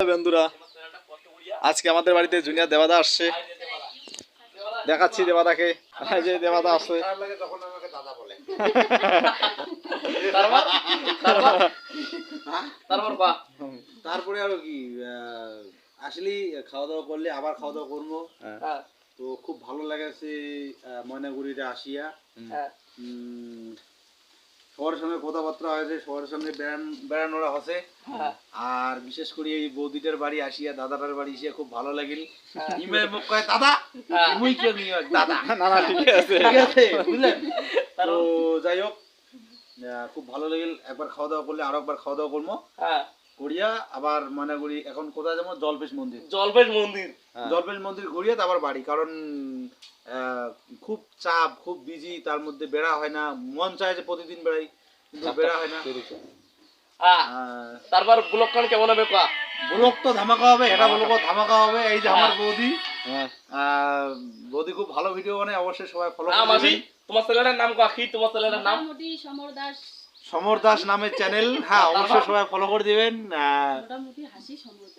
বন্ধুরা আজকে আমাদের বাড়িতে জুনিয়র দেবাদা আসছে। দেখাচ্ছি দেবাদাকে। যে দেবাদা আসছে। তারপর আরও কি আসলি খাওয়া দাওয়া করলে আবার খাওয়া দাওয়া করব। হ্যাঁ। তো খুব ভালো লাগেছে আহ, ময়নাগুড়িতে আসিয়া। হ্যাঁ। উম, সবার সঙ্গে কথাবার্তা হয়েছে সবার সঙ্গে বেড়ানোরা হসে। হ্যাঁ। আর বিশেষ করে এই বৌদিটার বাড়ি আসিয়া দাদাটার বাড়ি আসিয়া খুব ভালো লাগিল। হ্যাঁ। ইমে মুখ কয় দাদা হ্যাঁ। মুই কে নিয়ে দাদা। না না ঠিক আছে। ঠিক আছে বুঝলেন? তো যাই হোক খুব ভালো লাগিল। একবার খাওয়া দাওয়া করলে আরও একবার খাওয়া দাওয়া করব হ্যাঁ। করিয়া আবার ময়নাগুড়ি এখন কোথায় যাব? জলপেশ মন্দির। জলপেশ মন্দির। হ্যাঁ। জলপেশ মন্দির ঘুরিয়ে তারপর বাড়ি কারণ খুব চাপ খুব বিজি তার মধ্যে বেড়া হয় না মন চায় যে প্রতিদিন বেড়াই কিন্তু বেড়া হয় না। হ্যাঁ তারপর ব্লক খান কেমন হবে কা ব্লক তো ধামাকা হবে এটা বলব ধামাকা হবে এই যে আমার বৌদি। হ্যাঁ। আহ, বৌদি খুব ভালো ভিডিও বানায় অবশ্যই সবাই ফলো হ্যাঁ তোমার ছেলেটার নাম কা কি তোমার ছেলেটার নাম? মোটামুটি সমর দাস। সমর দাস নামের চ্যানেল হ্যাঁ অবশ্যই সবাই ফলো করে দিবেন।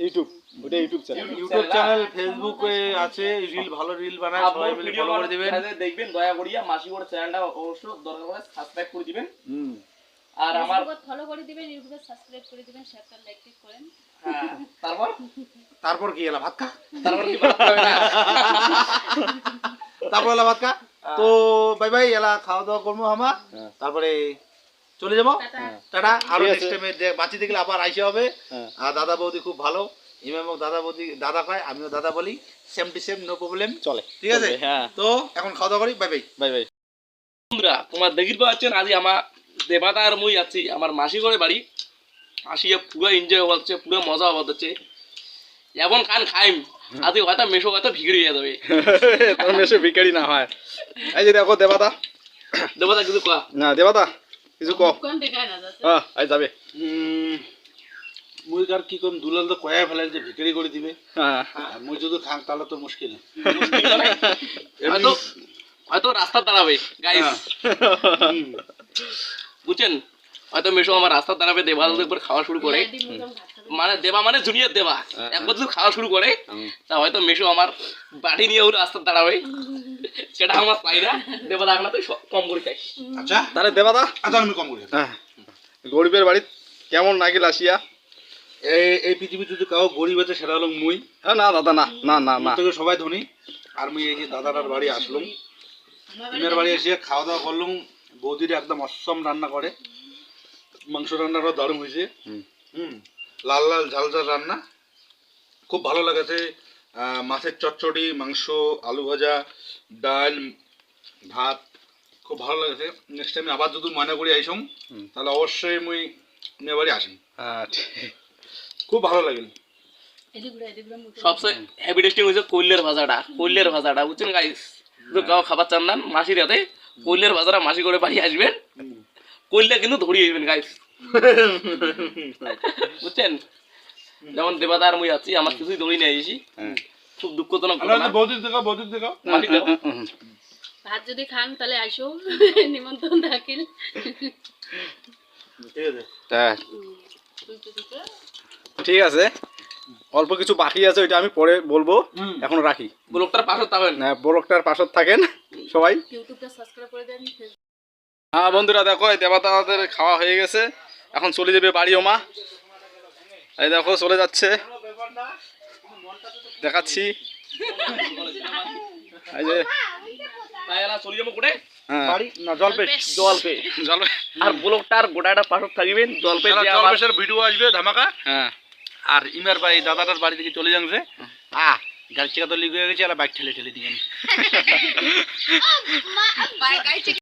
ইউটিউব ওটা ইউটিউব চ্যানেল ইউটিউব চ্যানেল ফেসবুকে আছে রিল ভালো রিল বানায় সবাই মিলে ফলো করে দিবেন। দেখবেন দয়া করিয়া মাসি ওর চ্যানেলটা অবশ্য দরকার সাবস্ক্রাইব করে দিবেন। হুম। আর আমার ফলো করে দিবেন ইউটিউবে সাবস্ক্রাইব করে দিবেন শেয়ার লাইক ক্লিক করেন। হ্যাঁ তারপর? তারপর কি এলা ভাত খা? তারপর কি না? তারপর এলা ভাত খা। তো বাই বাই এলা খাওয়া দাওয়া করব আমার। হ্যাঁ। তারপরে চলে যাব। টাটা। টাটা আরও নেক্সট টাইমে বাঁচি দেখলে আবার আইসে হবে। হ্যাঁ। আর দাদা বৌদি খুব ভালো। ইমাম দাদা বৌদি দাদা কয় আমিও দাদা বলি। Same to same no problem চলে। ঠিক আছে? হ্যাঁ। তো এখন খাওয়া দাওয়া করি বাই বাই বাই বাই বন্ধুরা তোমার দেখির পাচ্ছেন আজি আমার দেবাতা আর মুই আছি। আমার মাসি করে বাড়ি। আসিয়া পুরো এনজয় হচ্ছে পুরো মজা হচ্ছে। এমন খান খাইম আজকে হয়তো মেশো হয়তো ভিগড়ি হয়ে যাবে। মেশে ভিখারি না হয়। এই যে দেখো দেবাদা দেবতা কিছু কয়া না দেবাদা কিছু ক কোন দেখায় না যাচ্ছে? হ্যাঁ এই যাবে। মুই কার কি কম দুলাল তো কয়া ফেলে যে ভিখারি করে দিবে। হ্যাঁ মুই যদি খাং তাহলে তো মুশকিল। হয়তো হয়তো রাস্তা দাঁড়াবে গাইস বুঝছেন? হয়তো মেশো আমার রাস্তা দাঁড়াবে দেবা যদি একবার খাওয়া শুরু করে। মানে দেবা মানে জুনিয়র দেবা হ্যাঁ, একবার যদি খাওয়া শুরু করে তা হয়তো মেশো আমার বাটি নিয়ে ওর রাস্তা দাঁড়াবে সেটা আমার পাই না দেবা লাগলে তো কম করে খাই আচ্ছা। তাহলে দেবাদা আচ্ছা আমি কম করি হ্যাঁ। গরিবের বাড়ি কেমন নাগিল আসিয়া? এই এই পৃথিবীতে যদি কাউ গরিব আছে সেটা হলো মুই। হ্যাঁ না দাদা না না না না। থেকে সবাই ধনী। আর মুই এই যে দাদাটার বাড়ি আসলাম। ইমের বাড়ি এসে খাওয়া দাওয়া করলাম। বৌদির একদম অসম রান্না করে। মাংস রান্নাটাও দারুণ হয়েছে। হুম। হুম লাল লাল ঝাল ঝাল রান্না। খুব ভালো লাগেছে মাছের চচ্চড়ি মাংস আলু ভাজা ডাল ভাত খুব ভালো লাগেছে। নেক্সট টাইম আবার যদি মনে করি আইসম তাহলে অবশ্যই মুই মেয়ে বাড়ি আসি ঠিক। খুব ভালো লাগিল। সবচেয়ে হেভি টেস্টিং হয়েছে কৈলের ভাজাটা। কৈলের ভাজাটা বুঝছেন গাইস যদি কাউ খাবার চান না মাসির হাতে কৈলের ভাজাটা মাসি করে বাড়ি আসবেন। কৈলে কিন্তু ধরিয়ে আসবেন গাইস বুঝছেন? যেমন দেবাদার মুই আছি আমার কিছুই দড়ি নিয়ে এসেছি হ্যাঁ। খুব দুঃখজনক। বৌদির দেখাও বৌদির দেখাও। দেখো। ভাত যদি খান তাহলে আইসো। নিমন্ত্রণ থাকিল ঠিক আছে। হ্যাঁ ঠিক আছে। অল্প কিছু বাকি আছে ওইটা আমি পরে বলব। এখন রাখি। ব্লকটার পাশে পাবেন হ্যাঁ বরকটার পাশত থাকেন সবাই। ইউটিউবটা সাবস্ক্রাইব করে দেন হ্যাঁ বন্ধুরা দেখো এই দেবতাদের খাওয়া হয়ে গেছে। এখন চলে যাবে বাড়ি ওমা এই দেখো চলে যাচ্ছে। দেখাচ্ছি। এই যে হ্যাঁ। আর হ্যাঁ। ইমার বাড়ি দাদাটার বাড়ি থেকে চলে যাচ্ছে আ গাড়ি চাকা তো লিক হয়ে গেছে আর বাইক ঠেলে ঠেলে দিয়ে